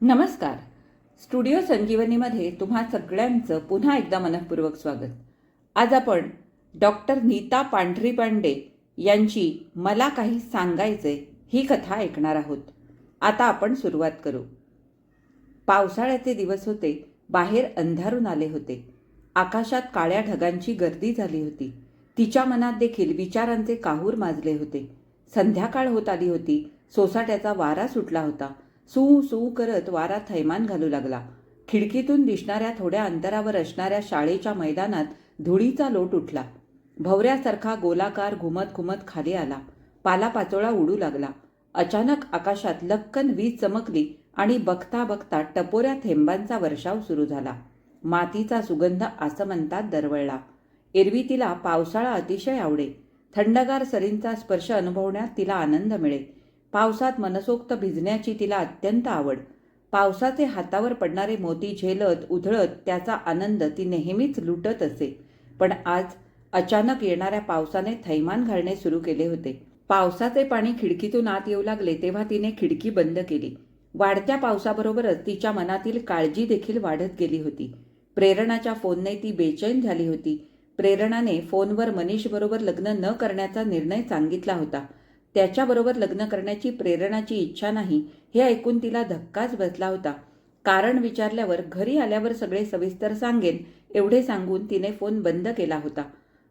नमस्कार. स्टुडिओ संजीवनीमध्ये तुम्हा सगळ्यांचं पुन्हा एकदा मनपूर्वक स्वागत. आज आपण डॉक्टर नीता पांढरी पांडे यांची मला काही सांगायचे ही कथा ऐकणार आहोत. आता आपण सुरुवात करू. पावसाळ्याचे दिवस होते बाहेर अंधारून आले होते. आकाशात काळ्या ढगांची गर्दी झाली होती. तिच्या मनात देखील विचारांचे काहूर माजले होते. संध्याकाळ होत आली होती. सोसाट्याचा वारा सुटला होता. सू सू करत वारा थैमान घालू लागला. खिडकीतून दिसणाऱ्या थोड्या अंतरावर असणाऱ्या शाळेच्या मैदानात धुळीचा लोट उठला. भवऱ्यासारखा गोलाकार घुमत घुमत खाली आला. पालापाचोळा उडू लागला. अचानक आकाशात लक्कन वीज चमकली आणि बघता बघता टपोऱ्या थेंबांचा वर्षाव सुरू झाला. मातीचा सुगंध आसमंतात दरवळला. एरवी तिला पावसाळा अतिशय आवडे. थंडगार सरींचा स्पर्श अनुभवण्यात तिला आनंद मिळे. पावसात मनसोक्त भिजण्याची तिला अत्यंत आवड. पावसाचे हातावर पडणारे मोती झेलत उधळत त्याचा आनंद ती नेहमीच लुटत असे. पण आज अचानक येणाऱ्या पावसाने थैमान घालणे सुरू केले होते. पावसाचे पाणी खिडकीतून आत येऊ लागले तेव्हा तिने खिडकी बंद केली. वाढत्या पावसाबरोबरच तिच्या मनातील काळजी देखील वाढत गेली होती. प्रेरणाच्या फोनने ती बेचैन झाली होती. प्रेरणाने फोनवर मनीषबरोबर लग्न न करण्याचा निर्णय सांगितला होता. त्याच्याबरोबर लग्न करण्याची प्रेरणाची इच्छा नाही हे ऐकून तिला धक्काच बसला होता. कारण विचारल्यावर घरी आल्यावर सगळे सविस्तर सांगेन एवढे सांगून तिने फोन बंद केला होता.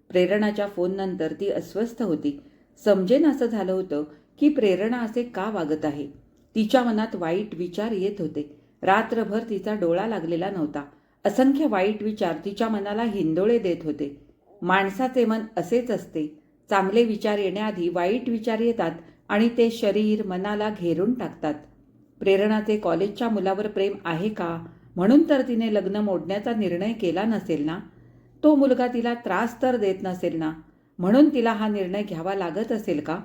प्रेरणाच्या फोननंतर ती अस्वस्थ होती. समजेन असं झालं होतं की प्रेरणा असे का वागत आहे? तिच्या मनात वाईट विचार येत होते. रात्रभर तिचा डोळा लागलेला नव्हता. असंख्य वाईट विचार तिच्या मनाला हिंदोळे देत होते. माणसाचे मन असेच असते. चांगले विचार येण्याआधी वाईट विचार येतात आणि ते शरीर मनाला घेरून टाकतात. प्रेरणाचे कॉलेजच्या मुलावर प्रेम आहे का? म्हणून तर तिने लग्न मोडण्याचा निर्णय केला नसेल ना? तो मुलगा तिला त्रास तर देत नसेल ना? म्हणून तिला हा निर्णय घ्यावा लागत असेल का?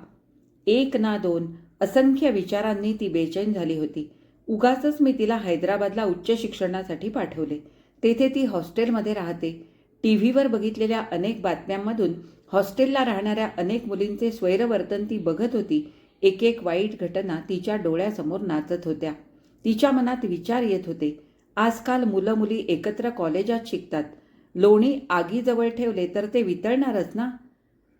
एक ना दोन असंख्य विचारांनी ती बेचैन झाली होती. उगाचच मी तिला हैदराबादला उच्च शिक्षणासाठी पाठवले. तेथे ती हॉस्टेलमध्ये राहते. टी व्हीवर बघितलेल्या अनेक बातम्यांमधून हॉस्टेलला राहणाऱ्या अनेक मुलींचे स्वैरवर्तन ती बघत होती. एक एक वाईट घटना तिच्या डोळ्यासमोर नाचत होत्या. तिच्या मनात विचार येत होते. आजकाल मुलं मुली एकत्र कॉलेजात शिकतात. लोणी आगीजवळ ठेवले तर ते वितळणारच ना?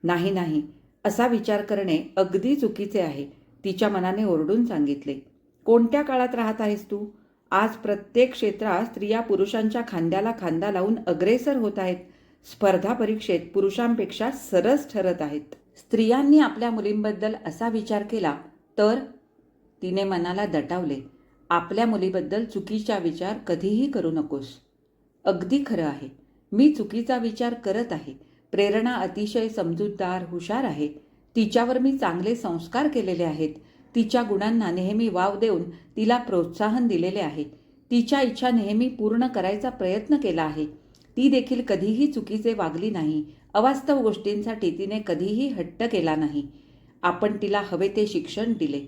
नाही नाही. असा विचार करणे अगदी चुकीचे आहे तिच्या मनाने ओरडून सांगितले. कोणत्या काळात राहत आहेस तू? आज प्रत्येक क्षेत्रात स्त्रिया पुरुषांच्या खांद्याला खांदा लावून अग्रेसर होत आहेत. स्पर्धा परीक्षेत पुरुषांपेक्षा सरस ठरत आहेत. स्त्रियांनी आपल्या मुलींबद्दल असा विचार केला तर तिने मनाला दटावले. आपल्या मुलीबद्दल चुकीचा विचार कधीही करू नकोस. अगदी खरं आहे. मी चुकीचा विचार करत आहे. प्रेरणा अतिशय समजूतदार हुशार आहे. तिच्यावर मी चांगले संस्कार केलेले आहेत. तिच्या गुणांना नेहमी वाव देऊन तिला प्रोत्साहन दिलेले आहे. तिच्या इच्छा नेहमी पूर्ण करायचा प्रयत्न केला आहे. ती देखील कधीही चुकीचे वागली नाही. अवास्तव गोष्टींसाठी तिने कधीही हट्ट केला नाही. आपण तिला हवे ते शिक्षण दिले.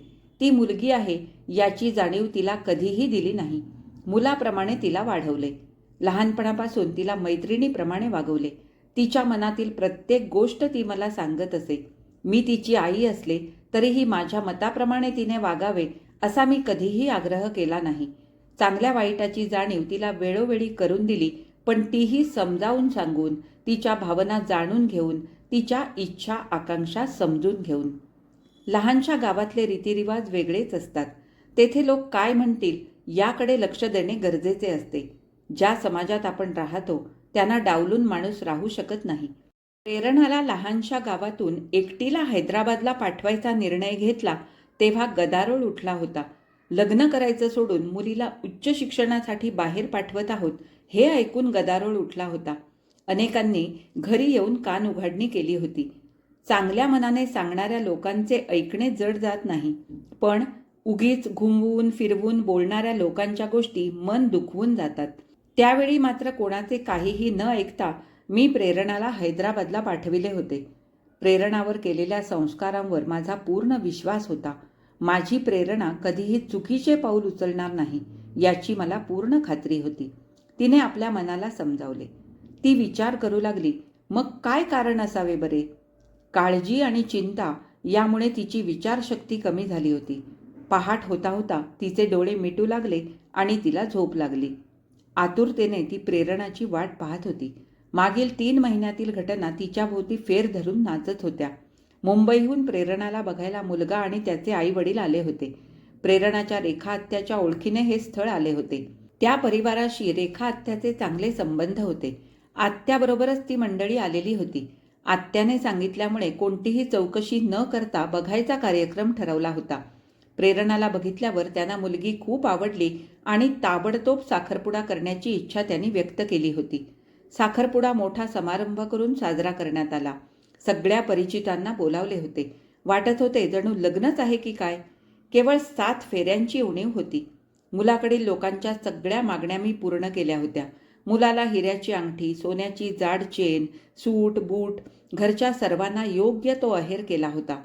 ती मुलगी आहे याची जाणीव तिला कधीही दिली नाही. मुलाप्रमाणे तिला वाढवले. लहानपणापासून तिला मैत्रिणीप्रमाणे वागवले. तिच्या मनातील प्रत्येक गोष्ट ती मला सांगत असे. मी तिची आई असले तरीही माझ्या मताप्रमाणे तिने वागावे असा मी कधीही आग्रह केला नाही. चांगल्या वाईटाची जाणीव तिला वेळोवेळी करून दिली पण तीही समजावून सांगून तिच्या भावना जाणून घेऊन तिच्या इच्छा आकांक्षा समजून घेऊन. लहानशा गावातले रीतिरिवाज वेगळेच असतात. तेथे लोक काय म्हणतील याकडे लक्ष देणे गरजेचे असते. ज्या समाजात आपण राहतो त्यांना डावलून माणूस राहू शकत नाही. प्रेरणाला लहानशा गावातून एकटीला हैदराबादला पाठवायचा निर्णय घेतला तेव्हा गदारोळ उठला होता. लग्न करायचं सोडून मुलीला उच्च शिक्षणासाठी बाहेर पाठवत आहोत हे ऐकून गदारोळ उठला होता. अनेकांनी घरी येऊन कान उघडणी केली होती. चांगल्या मनाने सांगणाऱ्या लोकांचे ऐकणे जड जात नाही. पण उगीच घुमवून फिरवून बोलणाऱ्या लोकांच्या गोष्टी मन दुखवून जातात. त्यावेळी मात्र कोणाचे काहीही न ऐकता मी प्रेरणाला हैदराबादला पाठविले होते. प्रेरणावर केलेल्या संस्कारांवर माझा पूर्ण विश्वास होता. माझी प्रेरणा कधीही चुकीचे पाऊल उचलणार नाही याची मला पूर्ण खात्री होती. तिने आपल्या मनाला समजावले. ती विचार करू लागली मग काय कारण असावे बरे? काळजी आणि चिंता यामुळे तिची विचारशक्ती कमी झाली होती. पहाट होता होता तिचे डोळे मिटू लागले आणि तिला झोप लागली. आतुरतेने ती प्रेरणाची वाट पाहत होती. मागील तीन महिन्यातील घटना तिच्या भोवती फेर धरून नाचत होत्या. मुंबईहून प्रेरणाला बघायला मुलगा आणि त्याचे आई वडील आले होते. प्रेरणाच्या रेखा आत्याच्या ओळखीने हे स्थळ आले होते. त्या परिवाराशी रेखा आत्याचे चांगले संबंध होते. आत्याबरोबरच ती मंडळी आलेली होती. आत्याने सांगितल्यामुळे कोणतीही चौकशी न करता बघायचा कार्यक्रम ठरवला होता. प्रेरणाला बघितल्यावर त्यांना मुलगी खूप आवडली आणि ताबडतोब साखरपुडा करण्याची इच्छा त्यांनी व्यक्त केली होती. साखरपुडा मोठा समारंभ करून साजरा करण्यात आला. सगळ्या परिचितांना बोलावले होते. वाटत होते जणू लग्नच आहे की काय? केवळ सात फेऱ्यांची उणीव होती. मुलाकडील लोकांच्या सगळ्या मागण्या मी पूर्ण केल्या होत्या. मुलाला हिऱ्याची अंगठी सोन्याची जाड चेन सूट बूट घरच्या सर्वांना योग्य तो अहेर केला होता.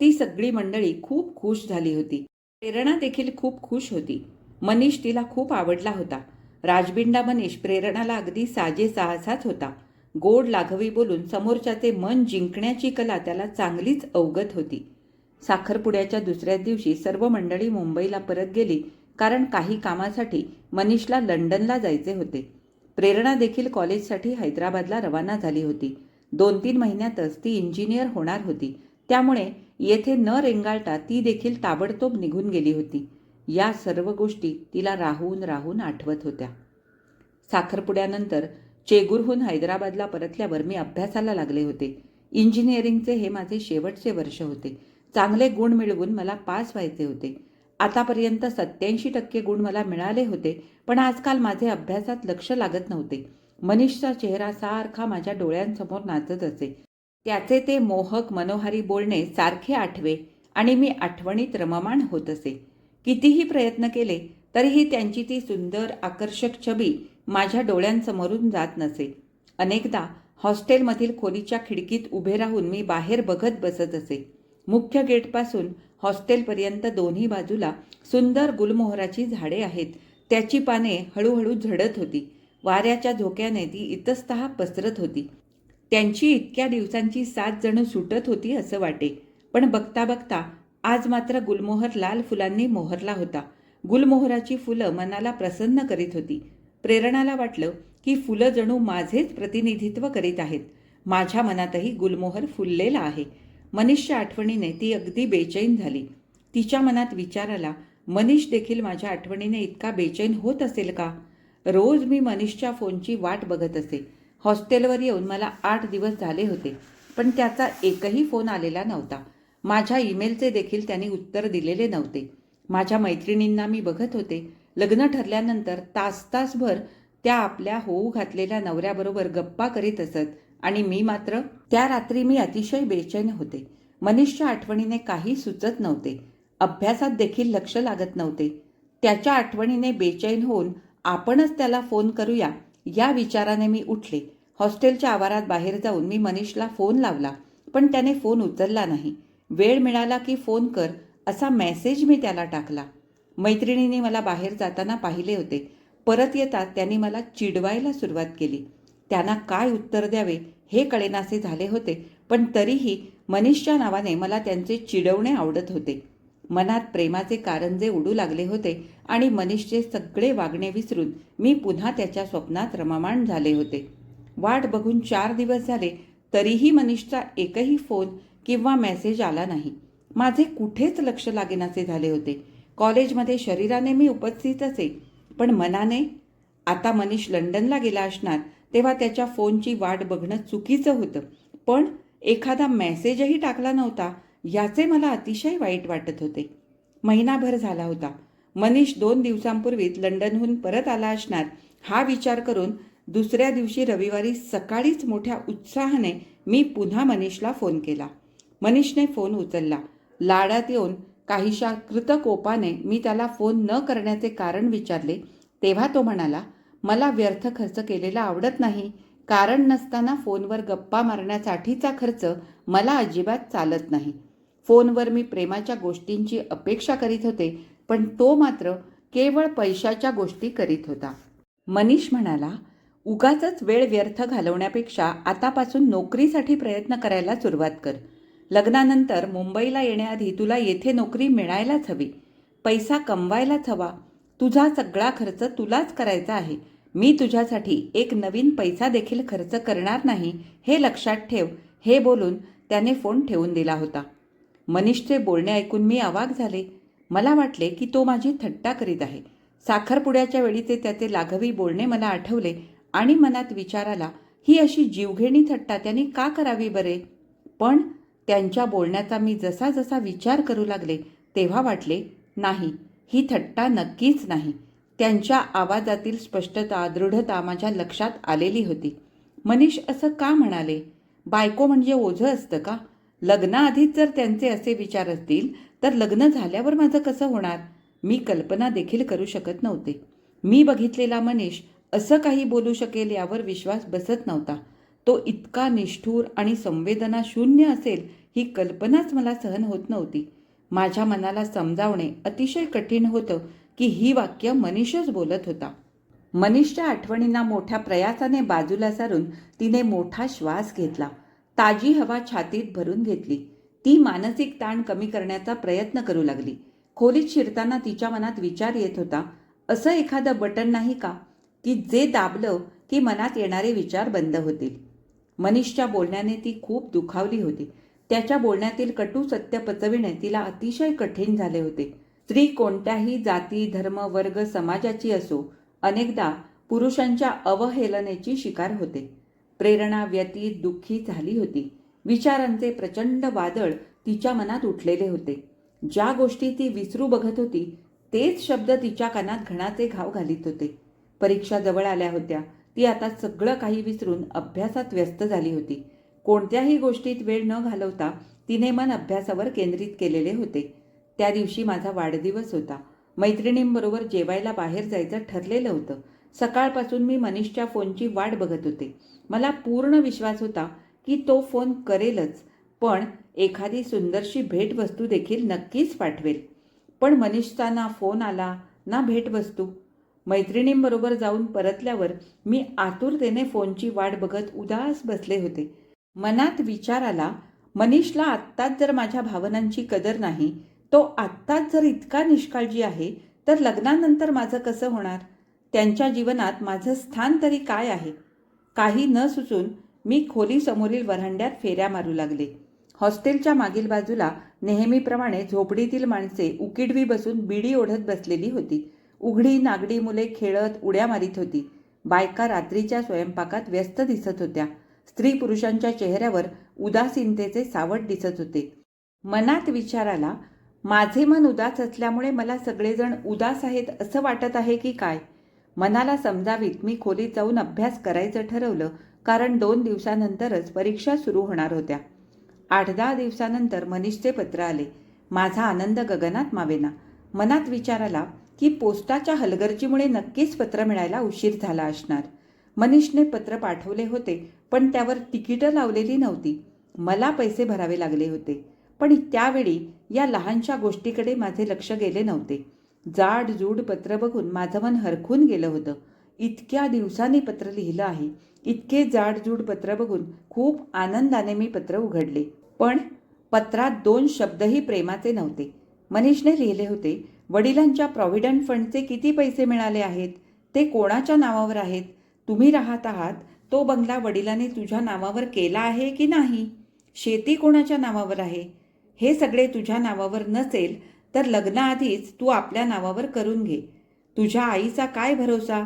ती सगळी मंडळी खूप खुश झाली होती. प्रेरणा देखील खूप खुश होती. मनीष तिला खूप आवडला होता. राजबिंडा मनीष प्रेरणाला अगदी साजे साहसाच होता. गोड लाघवी बोलून समोरच्याचे मन जिंकण्याची कला त्याला चांगलीच अवगत होती. साखरपुड्याच्या दुसऱ्याच दिवशी सर्व मंडळी मुंबईला परत गेली कारण काही कामासाठी मनीषला लंडनला जायचे होते. प्रेरणा देखील कॉलेजसाठी हैदराबादला रवाना झाली होती. दोन तीन महिन्यातच ती इंजिनियर होणार होती. त्यामुळे येथे न रेंगाळता ती देखील ताबडतोब निघून गेली होती. या सर्व गोष्टी तिला राहून राहून आठवत होत्या. साखरपुड्यानंतर चेगूरहून हैदराबादला परतल्यावर मी अभ्यासाला लागले होते. इंजिनिअरिंगचे हे माझे शेवटचे वर्ष होते. चांगले गुण मिळवून मला पास व्हायचे होते. आतापर्यंत सत्याऐंशी टक्के गुण मला मिळाले होते पण आजकाल माझे अभ्यासात लक्ष लागत नव्हते. मनीषचा चेहरा सारखा माझ्या डोळ्यांसमोर नाचत असे. त्याचे ते मोहक मनोहारी बोलणे सारखे आठवे आणि मी आठवणीत रममाण होत असे. कितीही प्रयत्न केले तरीही त्यांची ती सुंदर आकर्षक छबी माझ्या डोळ्यांसमोरून जात नसे. अनेकदा हॉस्टेलमधील खोलीच्या खिडकीत उभे राहून मी बाहेर बघत बसत असे. मुख्य गेटपासून हॉस्टेलपर्यंत दोन्ही बाजूला सुंदर गुलमोहराची झाडे आहेत. त्याची पाने हळूहळू झडत होती. वाऱ्याच्या झोक्याने ती इतस्त पसरत होती. त्यांची इतक्या दिवसांची सात जणं सुटत होती असं वाटे. पण बघता बघता आज मात्र गुलमोहर लाल फुलांनी मोहरला होता. गुलमोहराची फुलं मनाला प्रसन्न करीत होती. प्रेरणाला वाटलं की फुलं जणू माझेच प्रतिनिधित्व करीत आहेत. माझ्या मनातही गुलमोहर फुललेला आहे. मनीषच्या आठवणीने ती अगदी बेचैन झाली. तिच्या मनात विचार आला मनीष देखील माझ्या आठवणीने इतका बेचैन होत असेल का? रोज मी मनीषच्या फोनची वाट बघत असे. हॉस्टेलवर येऊन मला आठ दिवस झाले होते पण त्याचा एकही फोन आलेला नव्हता. माझ्या ईमेलचे देखील त्यांनी उत्तर दिलेले नव्हते. माझ्या मैत्रिणींना मी बघत होते. लग्न ठरल्यानंतर तास तासभर त्या आपल्या होऊ घातलेल्या नवऱ्याबरोबर गप्पा करीत असत आणि मी मात्र त्या रात्री मी अतिशय बेचैन होते. मनीषच्या आठवणीने काही सुचत नव्हते. अभ्यासात देखील लक्ष लागत नव्हते. त्याच्या आठवणीने बेचैन होऊन आपणच त्याला फोन करूया या विचाराने मी उठले. हॉस्टेलच्या आवारात बाहेर जाऊन मी मनीषला फोन लावला पण त्याने फोन उचलला नाही. वेळ मिळाला की फोन कर असा मेसेज मी त्याला टाकला. मैत्रिणीने मला बाहेर जाताना पाहिले होते. परत येतात त्यांनी मला चिडवायला सुरुवात केली. त्यांना काय उत्तर द्यावे हे कळेनासे झाले होते पण तरीही मनीषच्या नावाने मला त्यांचे चिडवणे आवडत होते. मनात प्रेमाचे कारंजे उडू लागले होते आणि मनीषचे सगळे वागणे विसरून मी पुन्हा त्याच्या स्वप्नात रममाण झाले होते. वाट बघून चार दिवस झाले तरीही मनीषचा एकही फोन किंवा मेसेज आला नाही. माझे कुठेच लक्ष लागेनासे झाले होते. कॉलेजमध्ये शरीराने मी उपस्थित असे पण मनाने आता मनीष लंडनला गेला असणार तेव्हा त्याच्या फोनची वाट बघणं चुकीचं होतं. पण एखादा मेसेजही टाकला नव्हता याचे मला अतिशय वाईट वाटत होते. महिनाभर झाला होता. मनीष दोन दिवसांपूर्वीच लंडनहून परत आला असणार हा विचार करून दुसऱ्या दिवशी रविवारी सकाळीच मोठ्या उत्साहाने मी पुन्हा मनीषला फोन केला. मनीषने फोन उचलला. लाडात येऊन काहीशा कृतकोपाने मी त्याला फोन न करण्याचे कारण विचारले. तेव्हा तो म्हणाला मला व्यर्थ खर्च केलेला आवडत नाही. कारण नसताना फोनवर गप्पा मारण्यासाठीचा खर्च मला अजिबात चालत नाही. फोनवर मी प्रेमाच्या गोष्टींची अपेक्षा करीत होते पण तो मात्र केवळ पैशाच्या गोष्टी करीत होता. मनीष म्हणाला उगाच वेळ व्यर्थ घालवण्यापेक्षा आतापासून नोकरीसाठी प्रयत्न करायला सुरुवात कर. लग्नानंतर मुंबईला येण्याआधी तुला येथे नोकरी मिळायलाच हवी. पैसा कमवायलाच हवा. तुझा सगळा खर्च तुलाच करायचा आहे. मी तुझ्यासाठी एक नवीन पैसा देखील खर्च करणार नाही हे लक्षात ठेव. हे बोलून त्याने फोन ठेवून दिला होता. मनीषचे बोलणे ऐकून मी अवाक झाले. मला वाटले की तो माझी थट्टा करीत आहे. साखरपुड्याच्या वेळीचे त्याचे लाघवी बोलणे मला आठवले आणि मनात विचार आला ही अशी जीवघेणी थट्टा त्यांनी का करावी बरे? पण त्यांच्या बोलण्याचा मी जसा जसा विचार करू लागले तेव्हा वाटले नाही ही थट्टा नक्कीच नाही. त्यांच्या आवाजातील स्पष्टता दृढता माझ्या लक्षात आलेली होती. मनीष असं का म्हणाले? बायको म्हणजे ओझं असतं का? लग्नाआधीच जर त्यांचे असे विचार असतील तर लग्न झाल्यावर माझं कसं होणार? मी कल्पना देखील करू शकत नव्हते. मी बघितलेला मनीष असं काही बोलू शकेल यावर विश्वास बसत नव्हता. तो इतका निष्ठूर आणि संवेदना शून्य असेल ही कल्पनाच मला सहन होत नव्हती. माझ्या मनाला समजावणे अतिशय कठीण होतं की ही वाक्य मनीषच बोलत होता. मनीषच्या आठवणींना मोठ्या प्रयासाने बाजूला सारून तिने मोठा श्वास घेतला. ताजी हवा छातीत भरून घेतली. ती मानसिक ताण कमी करण्याचा प्रयत्न करू लागली. खोलीत शिरताना तिच्या मनात विचार येत होता असं एखादं बटन नाही का की जे दाबलं की मनात येणारे विचार बंद होतील. मनीषच्या बोलण्याने ती खूप दुखावली होती. त्याच्या बोलण्यातील कटू सत्य पचविणे तिला अतिशय कठीण झाले होते. स्त्री कोणत्याही जाती धर्म वर्ग समाजाची असो अनेकदा पुरुषांच्या अवहेलनेची शिकार होते. प्रेरणा व्यतीत दुःखी झाली होती. विचारांचे प्रचंड वादळ तिच्या मनात उठलेले होते. ज्या गोष्टी ती विसरू बघत होती तेच शब्द तिच्या कानात घणाचे घाव घालीत होते. परीक्षा जवळ आल्या होत्या. ती आता सगळं काही विसरून अभ्यासात व्यस्त झाली होती. कोणत्याही गोष्टीत वेळ न घालवता तिने मन अभ्यासावर केंद्रित केलेले होते. त्या दिवशी माझा वाढदिवस होता. मैत्रिणींबरोबर जेवायला बाहेर जायचं ठरलेलं होतं. सकाळपासून मी मनीषच्या फोनची वाट बघत होते. मला पूर्ण विश्वास होता की तो फोन करेलच पण एखादी सुंदरशी भेटवस्तू देखील नक्कीच पाठवेल. पण मनीषचा ना फोन आला ना भेटवस्तू. मैत्रिणींबरोबर जाऊन परतल्यावर मी आतुरतेने फोनची वाट बघत उदास बसले होते. मनात विचार आला मनीषला आत्ताच जर माझ्या भावनांची कदर नाही तो आत्ताच जर इतका निष्काळजी आहे तर लग्नानंतर माझं कसं होणार? त्यांच्या जीवनात माझं स्थान तरी काय आहे? काही न सुचून मी खोलीसमोरील वरांड्यात फेऱ्या मारू लागले. हॉस्टेलच्या मागील बाजूला नेहमीप्रमाणे झोपडीतील माणसे उकिडवी बसून बिडी ओढत बसलेली होती. उघडी नागडी मुले खेळत उड्या मारीत होती. बायका रात्रीच्या स्वयंपाकात व्यस्त दिसत होत्या. स्त्री पुरुषांच्या चेहऱ्यावर उदासीनतेचे सावट दिसत होते. मनात विचार आला माझे मन उदास असल्यामुळे मला सगळेजण उदास आहेत असं वाटत आहे की काय? मनाला समजावीत मी खोलीत जाऊन अभ्यास करायचं ठरवलं कारण दोन दिवसानंतरच परीक्षा सुरू होणार होत्या. आठ दहा दिवसानंतर मनीषचे पत्र आले. माझा आनंद गगनात मावेना. मनात विचार आला की पोस्टाच्या हलगर्जीमुळे नक्कीच पत्र मिळायला उशीर झाला असणार. मनीषने पत्र पाठवले होते पण त्यावर तिकीटं लावलेली नव्हती. मला पैसे भरावे लागले होते पण त्यावेळी या लहानशा गोष्टीकडे माझे लक्ष गेले नव्हते. जाड जूड पत्र बघून माझं मन हरखून गेलं होतं. इतक्या दिवसांनी पत्र लिहिलं आहे. इतके जाडजूड पत्र बघून खूप आनंदाने मी पत्र उघडले. पण पत्रात दोन शब्दही प्रेमाचे नव्हते. मनीषने लिहिले होते वडिलांच्या प्रॉव्हिडंट फंडचे किती पैसे मिळाले आहेत? ते कोणाच्या नावावर आहेत? तुम्ही राहत आहात तो बंगला वडिलांनी तुझ्या नावावर केला आहे की नाही? शेती कोणाच्या नावावर आहे? हे सगळे तुझ्या नावावर नसेल तर लग्नाआधीच तू आपल्या नावावर करून घे. तुझ्या आईचा काय भरोसा?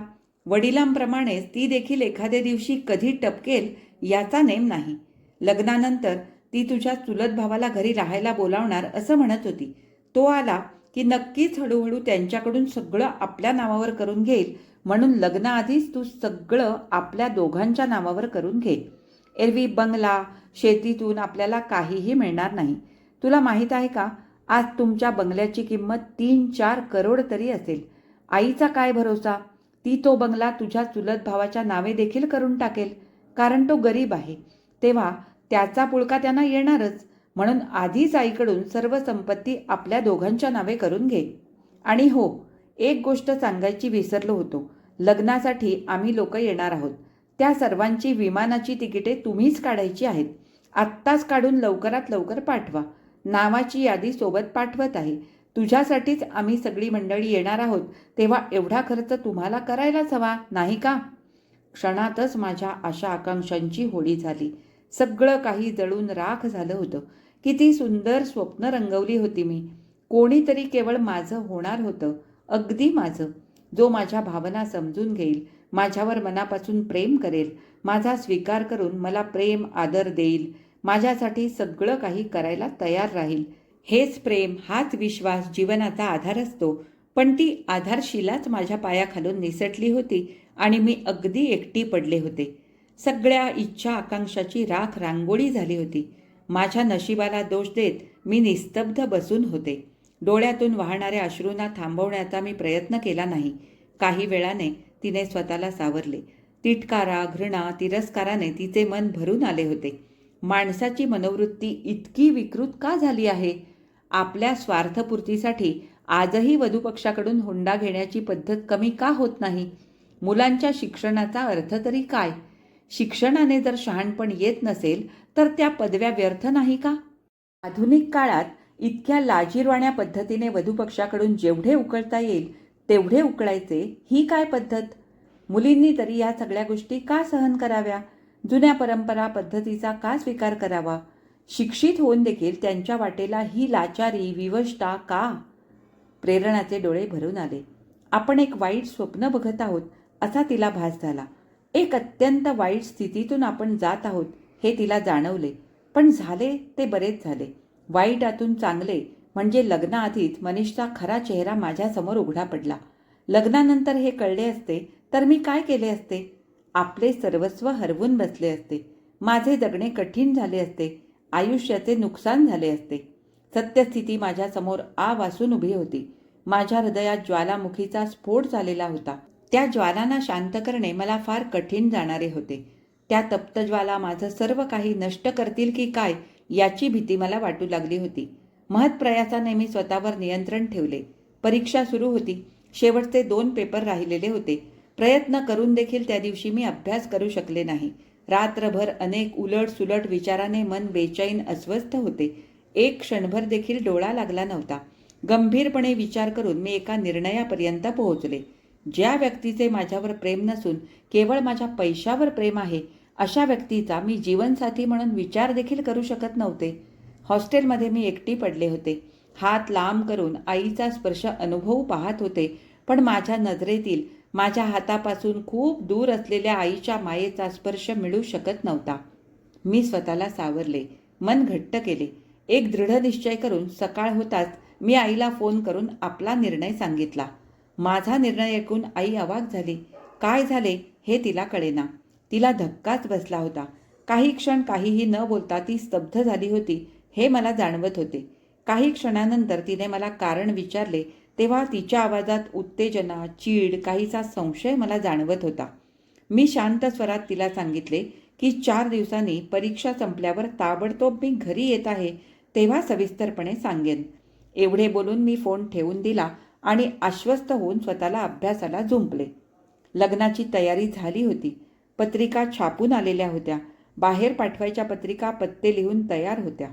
वडिलांप्रमाणेच ती देखील एखाद्या दिवशी कधी टपकेल याचा नेम नाही. लग्नानंतर ती तुझ्या चुलत भावाला घरी राहायला बोलावणार असं म्हणत होती. तो आला की नक्कीच हळूहळू त्यांच्याकडून सगळं आपल्या नावावर करून घेईल. म्हणून लग्नाआधीच तू सगळं आपल्या दोघांच्या नावावर करून घे. एरवी बंगला शेतीतून आपल्याला काहीही मिळणार नाही. तुला माहीत आहे का? आज तुमच्या बंगल्याची किंमत तीन चार करोड तरी असेल. आईचा काय भरोसा? ती तो बंगला तुझ्या चुलत भावाच्या नावे देखील करून टाकेल. कारण तो गरीब आहे. तेव्हा त्याचा पुळका त्यांना येणारच. म्हणून आधीच आईकडून सर्व संपत्ती आपल्या दोघांच्या नावे करून घे. आणि हो एक गोष्ट सांगायची विसरलो होतो. लग्नासाठी आम्ही लोक येणार आहोत. त्या सर्वांची विमानाची तिकिटे तुम्हीच काढायची आहेत. आत्ताच काढून लवकरात लवकर पाठवा. नावाची यादी सोबत पाठवत आहे. तुझ्यासाठीच आम्ही सगळी मंडळी येणार आहोत. तेव्हा एवढा खर्च तुम्हाला करायलाच हवा नाही का? क्षणातच माझ्या आशा आकांक्षांची होळी झाली. सगळं काही जळून राख झालं होतं. किती सुंदर स्वप्न रंगवली होती मी. कोणीतरी केवळ माझं होणार होतं अगदी माझं जो माझ्या भावना समजून घेईल माझ्यावर मनापासून प्रेम करेल माझा स्वीकार करून मला प्रेम आदर देईल माझ्यासाठी सगळं काही करायला तयार राहील. हेच प्रेम हाच विश्वास जीवनाचा आधार असतो. पण ती आधारशिलाच माझ्या पायाखालून निसटली होती आणि मी अगदी एकटी पडले होते. सगळ्या इच्छा आकांक्षाची राख रांगोळी झाली होती. माझ्या नशिबाला दोष देत मी निस्तब्ध बसून होते. डोळ्यातून वाहणाऱ्या अश्रूंना थांबवण्याचा मी प्रयत्न केला नाही. काही वेळाने तिने स्वतःला सावरले. तिटकारा घृणा तिरस्काराने तिचे मन भरून आले होते. माणसाची मनोवृत्ती इतकी विकृत का झाली आहे? आपल्या स्वार्थपूर्तीसाठी आजही वधूपक्षाकडून हुंडा घेण्याची पद्धत कमी का होत नाही? मुलांच्या शिक्षणाचा अर्थ तरी काय? शिक्षणाने जर शहाणपण येत नसेल तर त्या पदव्या व्यर्थ नाही का? आधुनिक काळात इतक्या लाजीरवाण्या पद्धतीने वधूपक्षाकडून जेवढे उकळता येईल तेवढे उकळायचे ही काय पद्धत? मुलींनी तरी या सगळ्या गोष्टी का सहन कराव्या? जुन्या परंपरा पद्धतीचा का स्वीकार करावा? शिक्षित होऊन देखील त्यांच्या वाटेला ही लाचारी विवशता का? प्रेरणाचे डोळे भरून आले. आपण एक वाईट स्वप्न बघत आहोत असा तिला भास झाला. एक अत्यंत वाईट स्थितीतून आपण जात आहोत हे तिला जाणवले. पण झाले ते बरेच झाले. वाईटातून चांगले म्हणजे लग्नाआधीच मनीषचा खरा चेहरा माझ्यासमोर उघडा पडला. लग्नानंतर हे कळले असते तर मी काय केले असते? आपले सर्वस्व हरवून बसले असते. माझे जगणे कठीण झाले असते. आयुष्याचे नुकसान झाले असते. सत्यस्थिती माझ्यासमोर आ वासून उभी होती. माझ्या हृदयात ज्वालामुखीचा स्फोट झालेला होता. त्या ज्वालांना शांत करणे मला फार कठीण जाणारे होते. त्या तप्त ज्वाला माझं सर्व काही नष्ट करतील की काय याची भीती मला वाटू लागली होती. महत्प्रयासाने मी स्वतःवर नियंत्रण ठेवले. परीक्षा सुरू होती. शेवटचे दोन पेपर राहिलेले होते. प्रयत्न करून देखील त्या दिवशी मी अभ्यास करू शकले नाही. रात्रभर अनेक उलट सुलट विचाराने मन बेचैन अस्वस्थ होते. एक क्षणभर देखील डोळा लागला नव्हता. गंभीरपणे विचार करून मी एका निर्णयापर्यंत पोहोचले. ज्या व्यक्तीचे माझ्यावर प्रेम नसून केवळ माझ्या पैशावर प्रेम आहे अशा व्यक्तीचा मी जीवनसाथी म्हणून विचार देखील करू शकत नव्हते. हॉस्टेलमध्ये मी एकटी पडले होते. हात लांब करून आईचा स्पर्श अनुभवू पाहत होते पण माझ्या नजरेतील माझ्या हातापासून खूप दूर असलेल्या आईच्या मायेचा स्पर्श मिळू शकत नव्हता. मी स्वतःला सावरले मन घट्ट केले. एक दृढ निश्चय करून सकाळ होताच मी आईला फोन करून आपला निर्णय सांगितला. माझा निर्णय ऐकून आई अवाक झाली. काय झाले हे तिला कळेना. तिला धक्काच बसला होता. काही क्षण काहीही न बोलता ती स्तब्ध झाली होती हे मला जाणवत होते. काही क्षणानंतर तिने मला कारण विचारले तेव्हा तिच्या आवाजात उत्तेजना चीड काहीसा संशय मला जाणवत होता. मी शांत स्वरात तिला सांगितले की चार दिवसांनी परीक्षा संपल्यावर ताबडतोब मी घरी येत आहे तेव्हा सविस्तरपणे सांगेन. एवढे बोलून मी फोन ठेवून दिला आणि आश्वस्त होऊन स्वतःला अभ्यासाला झुंपले. लग्नाची तयारी झाली होती. पत्रिका छापून आलेल्या होत्या. बाहेर पाठवायच्या पत्रिका पत्ते लिहून तयार होत्या.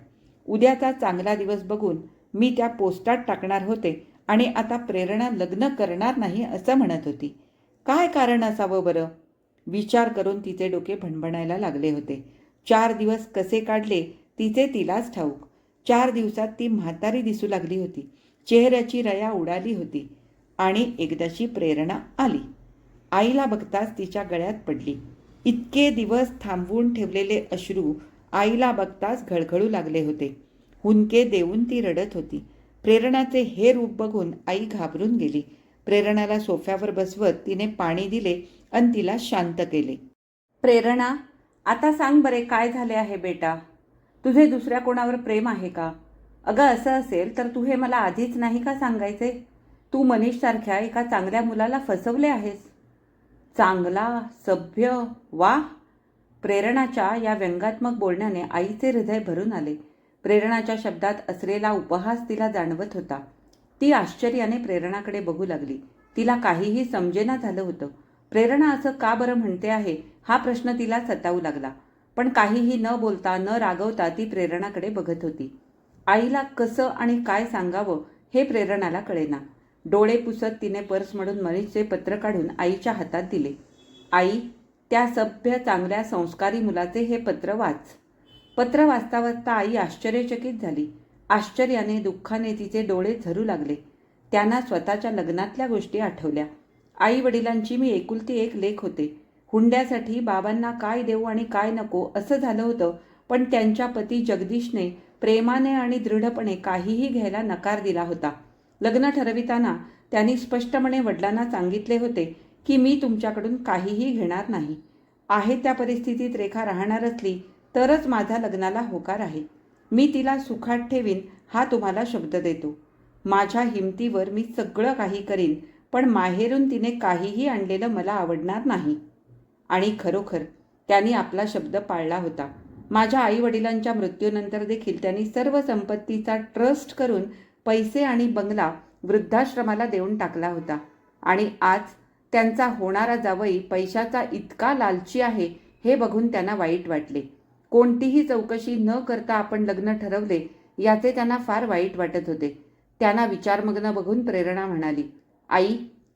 उद्याचा चांगला दिवस बघून मी त्या पोस्टात टाकणार होते आणि आता प्रेरणा लग्न करणार नाही असं म्हणत होती. काय कारण असावं बरं? विचार करून तिचे डोके भणभणायला लागले होते. चार दिवस कसे काढले तिचे तिलाच ठाऊक. चार दिवसात ती म्हातारी दिसू लागली होती. चेहऱ्याची रया उडाली होती आणि एकदाची प्रेरणा आली. आईला बघताच तिच्या गळ्यात पडली. इतके दिवस थांबवून ठेवलेले अश्रू आईला बघताच घळघळू लागले होते. हुंके देऊन ती रडत होती. प्रेरणाचे हे रूप बघून आई घाबरून गेली. प्रेरणाला सोफ्यावर बसवत तिने पाणी दिले आणि तिला शांत केले. प्रेरणा आता सांग बरे काय झाले आहे बेटा? तुझे दुसऱ्या कोणावर प्रेम आहे का? अगं असं असेल तर तू हे मला आधीच नाही का सांगायचे? तू मनीषसारख्या एका चांगल्या मुलाला फसवले आहेस. चांगला सभ्य वा? प्रेरणाच्या या व्यंगात्मक बोलण्याने आईचे हृदय भरून आले. प्रेरणाच्या शब्दात असलेला उपहास तिला जाणवत होता. ती आश्चर्याने प्रेरणाकडे बघू लागली. तिला काहीही समजेना झालं होतं. प्रेरणा असं का बरं म्हणते आहे? हा प्रश्न तिला सतावू लागला. पण काहीही न बोलता न रागवता ती प्रेरणाकडे बघत होती. आईला कसं आणि काय सांगावं हे प्रेरणाला कळेना. डोळे पुसत तिने पर्समधून मनीषचे पत्र काढून आईच्या हातात दिले. आई त्या सभ्य चांगल्या संस्कारी मुलाचे हे पत्र वाच. पत्र वाचता वाचता आई आश्चर्यचकित झाली. आश्चर्याने दुःखाने तिचे डोळे झरू लागले. त्यांना स्वतःच्या लग्नातल्या गोष्टी आठवल्या. आई वडिलांची मी एकुलती एक लेख होते. हुंड्यासाठी बाबांना काय देऊ आणि काय नको असं झालं होतं पण त्यांच्या पती जगदीशने प्रेमाने आणि दृढपणे काहीही घ्यायला नकार दिला होता. लग्न ठरविताना त्यांनी स्पष्टपणे वडिलांना सांगितले होते की मी तुमच्याकडून काहीही घेणार नाही. आहे त्या परिस्थितीत रेखा राहणार असली तरच माझा लग्नाला होकार आहे. मी तिला सुखात ठेवीन हा तुम्हाला शब्द देतो. माझ्या हिमतीवर मी सगळं काही करीन पण माहेरून तिने काहीही आणलेलं मला आवडणार नाही. आणि खरोखर त्यांनी आपला शब्द पाळला होता. माझ्या आई वडिलांच्या मृत्यूनंतर देखील त्यांनी सर्व संपत्तीचा ट्रस्ट करून पैसे आणि बंगला वृद्धाश्रमाला देऊन टाकला होता. आणि आज त्यांचा होणारा जावई पैशाचा इतका लालची आहे हे बघून त्यांना वाईट वाटले. कोणतीही चौकशी न करता आपण लग्न ठरवले याचे त्यांना फार वाईट वाटत होते. त्यांना विचारमग्न बघून प्रेरणा म्हणाली आई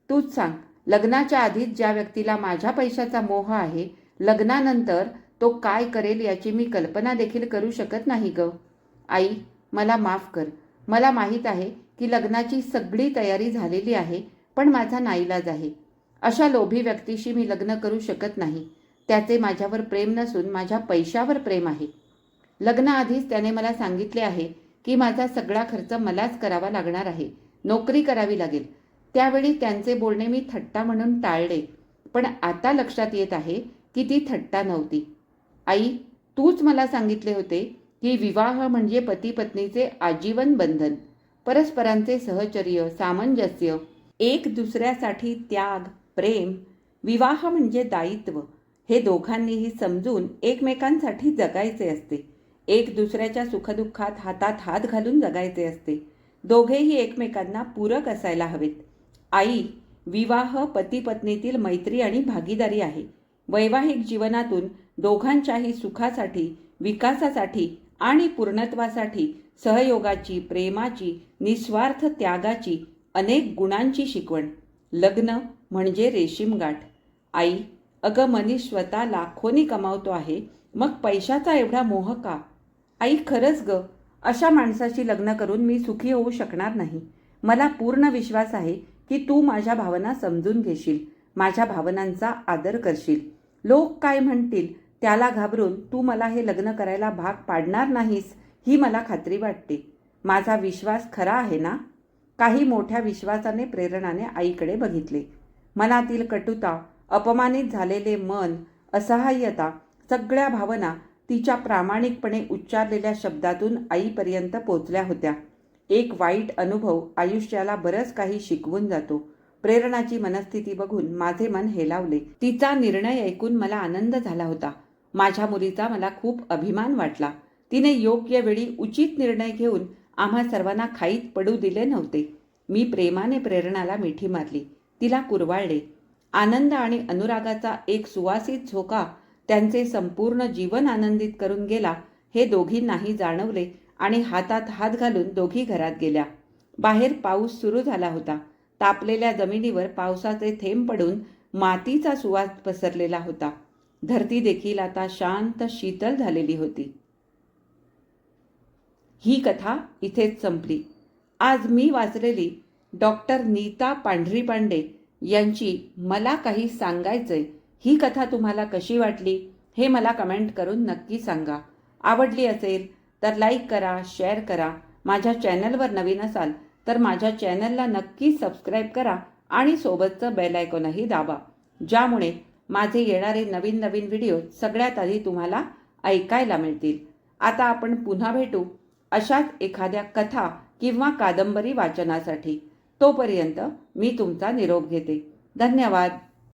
तूच सांग लग्नाच्या आधीच ज्या व्यक्तीला माझ्या पैशाचा मोह आहे लग्नानंतर तो काय करेल याची मी कल्पना देखील करू शकत नाही ग. आई मला माफ कर. मला माहीत आहे की लग्नाची सगळी तयारी झालेली आहे पण माझा नाईलाज आहे. अशा लोभी व्यक्तीशी मी लग्न करू शकत नाही. त्याचे माझ्यावर प्रेम नसून माझ्या पैशावर प्रेम आहे. लग्नाआधीच त्याने मला सांगितले आहे की माझा सगळा खर्च मलाच करावा लागणार आहे. नोकरी करावी लागेल. त्यावेळी त्यांचे बोलणे मी थट्टा म्हणून टाळले. पण आता लक्षात येत आहे की ती थट्टा नव्हती. आई तूच मला सांगितले होते की विवाह म्हणजे पती पत्नीचे आजीवन बंधन परस्परांचे सहचर्य सामंजस्य एक दुसऱ्यासाठी त्याग प्रेम विवाह म्हणजे दायित्व हे दोघांनीही समजून एकमेकांसाठी जगायचे असते. एक दुसऱ्याच्या सुखदुःखात हातात हात घालून जगायचे असते. दोघेही एकमेकांना पूरक असायला हवेत. आई विवाह पती पत्नीतील मैत्री आणि भागीदारी आहे. वैवाहिक जीवनातून दोघांच्याही सुखासाठी विकासासाठी आणि पूर्णत्वासाठी सहयोगाची प्रेमाची निस्वार्थ त्यागाची अनेक गुणांची शिकवण. लग्न म्हणजे रेशीमगाठ आई अगं मनीष स्वतः लाखोनी कमावतो आहे मग पैशाचा एवढा मोह का? आई खरंच ग अशा माणसाशी लग्न करून मी सुखी होऊ शकणार नाही. मला पूर्ण विश्वास आहे की तू माझ्या भावना समजून घेशील माझ्या भावनांचा आदर करशील. लोक काय म्हणतील? त्याला घाबरून तू मला हे लग्न करायला भाग पाडणार नाहीस ही मला खात्री वाटते. माझा विश्वास खरा आहे ना? काही मोठ्या विश्वासाने प्रेरणाने आईकडे बघितले. मनातील कटुता अपमानित झालेले मन असहाय्यता सगळ्या भावना तिच्या प्रामाणिकपणे उच्चारलेल्या शब्दातून आईपर्यंत पोचल्या होत्या. एक वाईट अनुभव आयुष्याला बरंच काही शिकवून जातो. प्रेरणाची मनस्थिती बघून माझे मन हेलावले. तिचा निर्णय ऐकून मला आनंद झाला होता. माझ्या मुलीचा मला खूप अभिमान वाटला. तिने योग्य वेळी उचित निर्णय घेऊन आम्हा सर्वांना खाईत पडू दिले नव्हते. मी प्रेमाने प्रेरणाला मिठी मारली. तिला कुरवाळले. आनंद आणि अनुरागाचा एक सुवासित झोका त्यांचे संपूर्ण जीवन आनंदित करून गेला हे दोघींनाही जाणवले आणि हातात हात घालून दोघी घरात गेल्या. बाहेर पाऊस सुरू झाला होता. तापलेल्या जमिनीवर पावसाचे थेंब पडून मातीचा सुवास पसरलेला होता. धरती देखील आता शांत शीतल झालेली होती. ही कथा इथेच संपली. आज मी वाचलेली डॉक्टर नीता पांढरी पांडे यांची मला काही सांगायचंय ही कथा तुम्हाला कशी वाटली हे मला कमेंट करून नक्की सांगा. आवडली असेल तर लाईक करा शेअर करा. माझ्या चॅनलवर नवीन असाल तर माझ्या चॅनलला नक्की सबस्क्राईब करा आणि सोबतचं बेलायकॉनही दाबा ज्यामुळे माझे येणारे नवीन नवीन व्हिडिओ सगळ्यात आधी तुम्हाला ऐकायला मिळतील. आता आपण पुन्हा भेटू अशाच एखाद्या कथा किंवा कादंबरी वाचनासाठी. तोपर्यंत मी तुमचा निरोप घेते. धन्यवाद.